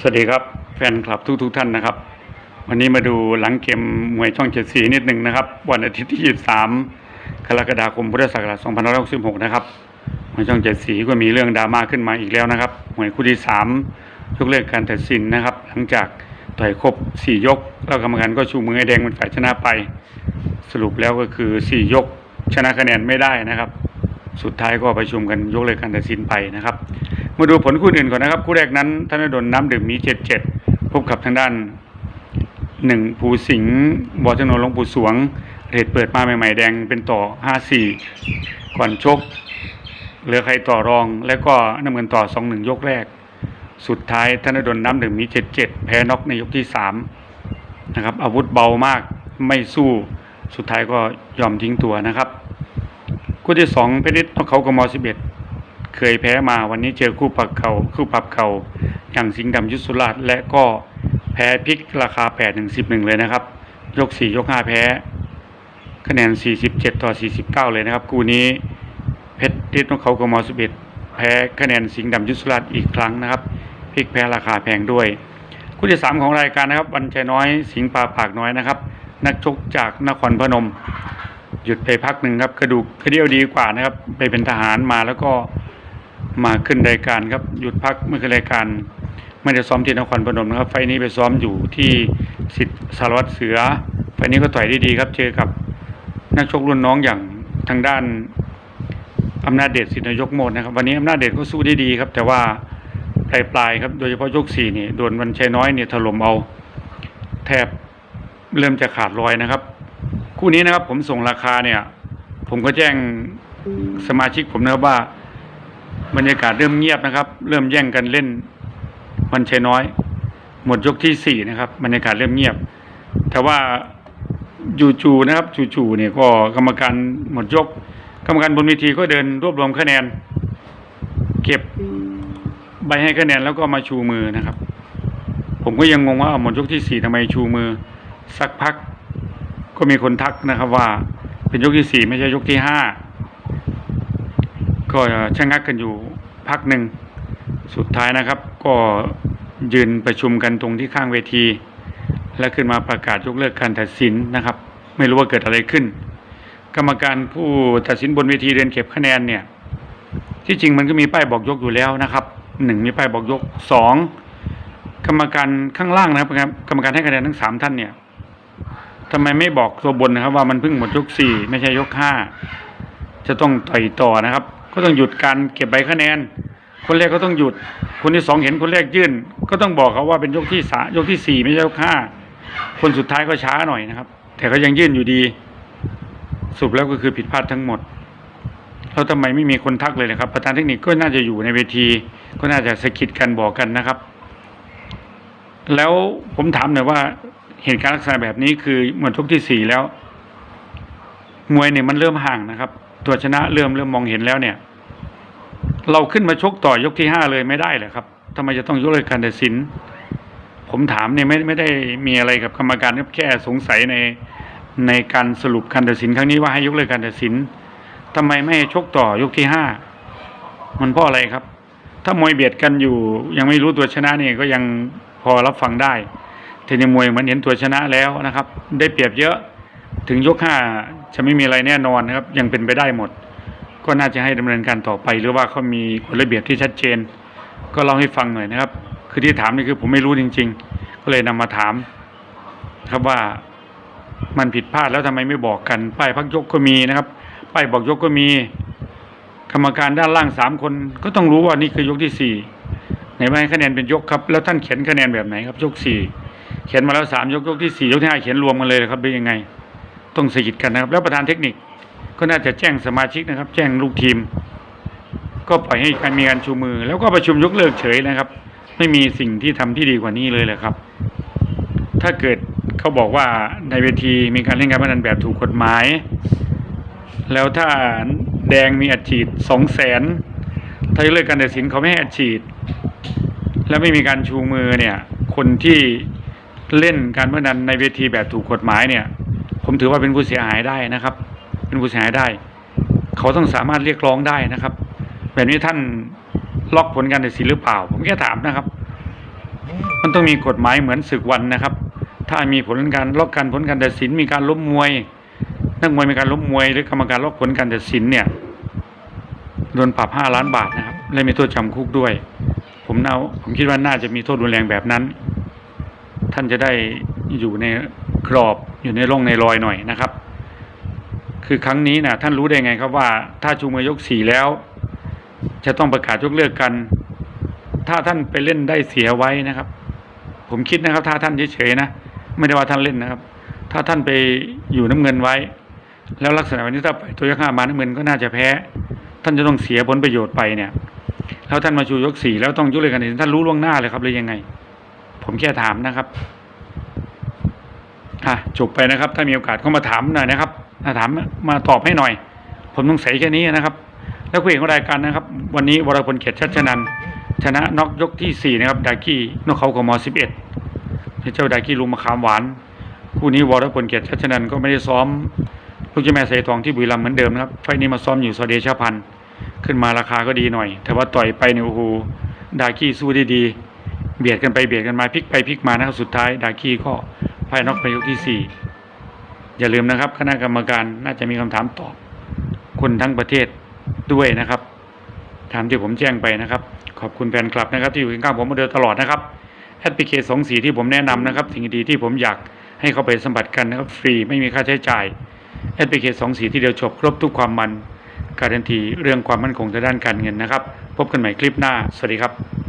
สวัสดีครับแฟนคลับทุกทุกๆท่านนะครับ วันนี้มาดูหลังเกมมวยช่องเจ็ดสีนิดหนึ่งนะครับ วันอาทิตย์ที่ 23กรกฎาคมพุทธศักราช2566 นะครับมวยช่องเจ็ดสีก็มีเรื่องดราม่าขึ้นมาอีกแล้วนะครับมวยคู่ที่3ยกเลิกการตัดสินนะครับ หลังจากต่อยครบ 4 ยก แล้วกรรมการก็ชูมือให้แดงเป็นฝ่ายชนะไป สรุปแล้วก็คือ 4 ยกชนะคะแนนไม่ได้นะครับ สุดท้ายก็ประชุมกันยกเลิกการตัดสินไปนะครับ มาดูผลคู่อื่นก่อนนะครับ คู่แรกนั้นธนดลน้ำดื่มมีเจ็ดเจ็ดพบกับทางด้านหนึ่งภูสิงห์บอชนนหลงปู่สวงเรทเปิดมาใหม่ ๆ แดงเป็นต่อห้าสี่ก่อนชก เหลือใครต่อรอง แล้วก็น้ำเงินต่อสองหนึ่งยกแรก สุดท้ายธนดลน้ำดื่มมีเจ็ดเจ็ดแพ้น็อกในยกที่สามนะครับอาวุธเบามากไม่สู้สุดท้ายก็ยอมทิ้งตัวนะครับ คู่ที่สองเพชรฤทธิ์นกเขากมสิบเอ็ด เคยแพ้มาวันนี้เจอคู่ปรับเข่าคู่ปรับเข่าอย่างสิงห์ดำยุทธสุราชและก็แพ้พลิกราคาแปดหนึ่งสิบหนึ่งเลยนะครับ ยกสี่ยกห้าแพ้ คะแนนสี่สิบเจ็ดต่อสี่สิบเก้าเลยนะครับ คู่นี้เพชรทธิ์นกเขากมสิบเอ็ดแพ้คะแนนสิงห์ดำยุทธสุราชอีกครั้งนะครับพลิกแพ้ราคาแพงด้วยคู่ที่สามของรายการนะครับ วันชัยน้อยสิงห์ปลาปากน้อยนะครับ นักชกจากนครพนม หยุดไปพักหนึ่งครับกระดูกกระเดี่ยวดีกว่านะครับ ไปเป็นทหารมาแล้วก็ มาขึ้นรายการครับหยุดพักเมื่อขึ้นรายการไม่ได้ซ้อมที่นครพนมนะครับ ไฟนี้ไปซ้อมอยู่ที่สิทธิสารวัตรเสือ ไฟนี้ก็ต่อยได้ดีครับ เจอกับนักชกรุ่นน้องอย่างทางด้านอำนาจเดชสิทธินายกโมดนะครับ วันนี้อำนาจเดชก็สู้ได้ดีครับ แต่ว่าปลายปลายๆครับโดยเฉพาะยกสี่นี่โดนวันชัยน้อยเนี่ยถล่มเอาแทบเริ่มจะขาดรอยนะครับ คู่นี้นะครับผมส่งราคาเนี่ย ผมก็แจ้งสมาชิกผมนะครับว่า บรรยากาศเริ่มเงียบนะครับ เริ่มแย่งกันเล่นวันชัยน้อย หมดยกที่สี่นะครับ บรรยากาศเริ่มเงียบ แต่ว่าจู่ๆนะครับจู่ๆเนี่ยก็กรรมการหมดยก กรรมการบนเวทีก็เดินรวบรวมคะแนน เก็บใบให้คะแนนแล้วก็มาชูมือนะครับ ผมก็ยังงงว่าเอาหมดยกที่สี่ทำไมชูมือ สักพักก็มีคนทักนะครับว่าเป็นยกที่สี่ไม่ใช่ยกที่ห้า ก็ชะงักกันอยู่พักหนึ่ง สุดท้ายนะครับ ก็ยืนประชุมกันตรงที่ข้างเวที และขึ้นมาประกาศยกเลิกการตัดสินนะครับ ไม่รู้ว่าเกิดอะไรขึ้น กรรมการผู้ตัดสินบนเวทีเดินเก็บคะแนนเนี่ย ที่จริงมันก็มีป้ายบอกยกอยู่แล้วนะครับหนึ่งมีป้ายบอกยกสองกรรมการข้างล่างนะครับกรรมการให้คะแนนทั้งสามท่านเนี่ยทำไมไม่บอกตัวบนนะครับ ว่ามันเพิ่งหมดยกสี่ไม่ใช่ยกห้าจะต้องต่อยต่อนะครับ ก็ต้องหยุดการเก็บใบคะแนน คนแรกก็ต้องหยุด คนที่สองเห็นคนแรกยื่น ก็ต้องบอกเขาว่าเป็นยกที่สามยกที่สี่ไม่ใช่ยกห้าคนสุดท้ายก็ช้าหน่อยนะครับ แต่ก็ยังยื่นอยู่ดีสรุปแล้วก็คือผิดพลาดทั้งหมดแล้วทำไมไม่มีคนทักเลยนะครับ ประธานเทคนิคก็น่าจะอยู่ในเวที ก็น่าจะสะกิดกันบอกกันนะครับ แล้วผมถามหน่อยว่าเหตุการณ์ลักษณะแบบนี้คือเหมดยกที่สี่แล้ว มวยเนี่ยมันเริ่มห่างนะครับ ตัวชนะเริ่มเริ่มมองเห็นแล้วเนี่ย เราขึ้นมาชกต่อยกที่ห้าเลยไม่ได้เหรอครับทำไมจะต้องยกเลิกการตัดสิน ผมถามเนี่ยไม่ไม่ได้มีอะไรกับกรรมการแค่สงสัยในในการสรุปการตัดสินครั้งนี้ว่าให้ยกเลิกการตัดสินทำไมไม่ให้ชกต่อยกที่ห้ามันเพราะอะไรครับ ถ้ามวยเบียดกันอยู่ยังไม่รู้ตัวชนะเนี่ยก็ยังพอรับฟังได้เทนนิมวยมือนเห็นตัวชนะแล้วนะครับ ได้เปรียบเยอะ ถึงยกห้าจะไม่มีอะไรแน่นอนนะครับ ยังเป็นไปได้หมด ก็น่าจะให้ดำเนินการต่อไป หรือว่าเขามีกฎระเบียบที่ชัดเจน ก็เล่าให้ฟังหน่อยนะครับ คือที่ถามนี่คือผมไม่รู้จริง ๆ ก็เลยนำมาถามครับว่ามันผิดพลาดแล้วทำไมไม่บอกกัน ป้ายพักยกก็มีนะครับ ป้ายบอกยกก็มี กรรมการด้านล่างสามคน ก็ต้องรู้ว่านี่คือยกที่สี่ไหนว่คะแนนเป็นยกครับ แล้วท่านเขียนคะแนนแบบไหนครับยกสี่เขียนมาแล้วสามยกยกที่สี่ยกที่ห้าเขียนรวมกันเลยครับเป็นยังไง ต้องสกิดกันนะครับ แล้วประธานเทคนิคก็น่าจะแจ้งสมาชิกนะครับ แจ้งลูกทีม ก็ปล่อยให้การมีการชูมือ แล้วก็ประชุมยกเลิกเฉยนะครับ ไม่มีสิ่งที่ทำที่ดีกว่านี้เลยแหละครับ ถ้าเกิดเขาบอกว่าในเวทีมีการเล่นการพนันแบบถูกกฎหมาย แล้วถ้าแดงมีอัดฉีดสองแสนถ้ายกเลิกการตัดสินเขาไม่ให้อัดฉีด แล้วไม่มีการชูมือเนี่ย คนที่เล่นการพนันในเวทีแบบถูกกฎหมายเนี่ย ผมถือว่าเป็นผู้เสียหายได้นะครับ เป็นผู้เสียหายได้ เขาต้องสามารถเรียกร้องได้นะครับ แบบนี้ท่านล็อกผลการตัดสินหรือเปล่า ผมแค่ถามนะครับ มันต้องมีกฎหมายเหมือนศึกวันนะครับ ถ้ามีผลการล็อกการผลการตัดสินมีการล้มมวย นักมวยมีการล้มมวย หรือกรรมการล็อกผลการตัดสินเนี่ยโดนปรับห้าล้านบาทนะครับและมีโทษจำคุกด้วย ผมเนาผมคิดว่าน่าจะมีโทษรุนแรงแบบนั้น ท่านจะได้อยู่ใน กรอบอยู่ในร่องในรอยหน่อยนะครับ คือครั้งนี้นะท่านรู้ได้ไงครับว่า ถ้าชูมือยกสี่แล้ว จะต้องประกาศยกเลิกกัน ถ้าท่านไปเล่นได้เสียไว้นะครับ ผมคิดนะครับ ถ้าท่านเฉยๆนะไม่ได้ว่าท่านเล่นนะครับ ถ้าท่านไปอยู่น้ำเงินไว้ แล้วลักษณะวันนี้ถ้าไปตัวยกห้ามาน้ำเงินก็น่าจะแพ้ ท่านจะต้องเสียผลประโยชน์ไปเนี่ยแล้วท่านมาชูยกสี่แล้วต้องยกเลิกกันเองท่านรู้ล่วงหน้าเลยครับหรือยังไง ผมแค่ถามนะครับ อะจบไปนะครับ ถ้ามีโอกาสก็มาถามหน่อยนะครับมาถามมาตอบให้หน่อย ผมต้องใส่แค่นี้นะครับ แล้วคู่เอกของรายการนะครับ วันนี้วรพลเกียรติชัชนันชนะน็อกยกที่สี่นะครับ ดากี้นกเขากมสิบเอ็ดเจ้าดากี้ลุงมะขามหวาน คู่นี้วรพลเกียรติชัชนันก็ไม่ได้ซ้อมลูกเจ้าแม่ใส่ทองที่บุรีรัมย์เหมือนเดิมนะครับไฟนี้มาซ้อมอยู่สวสดีชาพันธ์ขึ้นมาราคาก็ดีหน่อย แต่ว่าต่อยไปเนี่ยโอ้โหดากี้สู้ได้ดี เบียดกันไปเบียดกันมาพลิกไปพลิกมานะครับสุดท้ายดากี้ก็ายนอกไปยกที่สี่อย่าลืมนะครับ คณะกรรมการน่าจะมีคำถามตอบคนทั้งประเทศด้วยนะครับตามที่ผมแจ้งไปนะครับ ขอบคุณแฟนคลับนะครับที่อยู่ข้างผมมาโดยตลอดนะครับแอปพลิเคชันสองสีที่ผมแนะนำนะครับสิ่งดีๆที่ผมอยากให้เข้าไปสัมผัสกันนะครับฟรีไม่มีค่าใช้จ่ายแอปพลิเคชันสองสีที่เดียวจบครบทุกความมันการันตีเรื่องความมั่นคงทางด้านการเงินนะครับ พบกันใหม่คลิปหน้า สวัสดีครับ